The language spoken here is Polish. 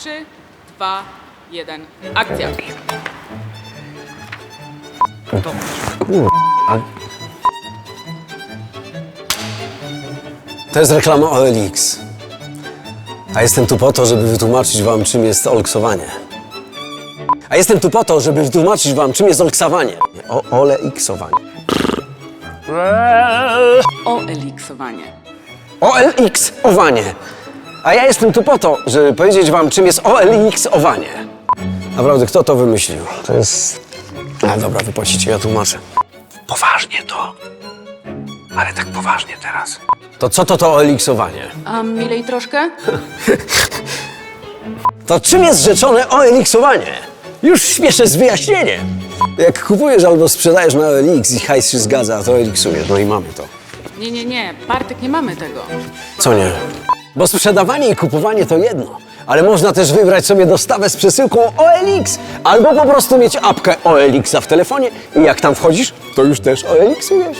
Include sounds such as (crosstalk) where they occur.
3, 2, 1. Akcja. To jest reklama OLX. A jestem tu po to, żeby wytłumaczyć wam, czym jest olksowanie. A jestem tu po to, żeby wytłumaczyć wam, czym jest olksowanie. O, olexowanie. Oeliksowanie. OLX-owanie. A ja jestem tu po to, żeby powiedzieć wam, czym jest OLX-owanie. Naprawdę, kto to wymyślił? To jest... A, dobra, wypłacicie, ja tłumaczę. Poważnie to. Ale tak poważnie teraz. To co to to OLX-owanie? A milej troszkę? (laughs) To czym jest rzeczone OLX-owanie? Już śpieszę z wyjaśnieniem. Jak kupujesz albo sprzedajesz na OLX i hajs się zgadza, to OLX-ujesz. No i mamy to. Nie, nie, nie. Bartek, nie mamy tego. Co nie? Bo sprzedawanie i kupowanie to jedno. Ale można też wybrać sobie dostawę z przesyłką OLX. Albo po prostu mieć apkę OLX-a w telefonie i jak tam wchodzisz, to już też OLX-ujesz.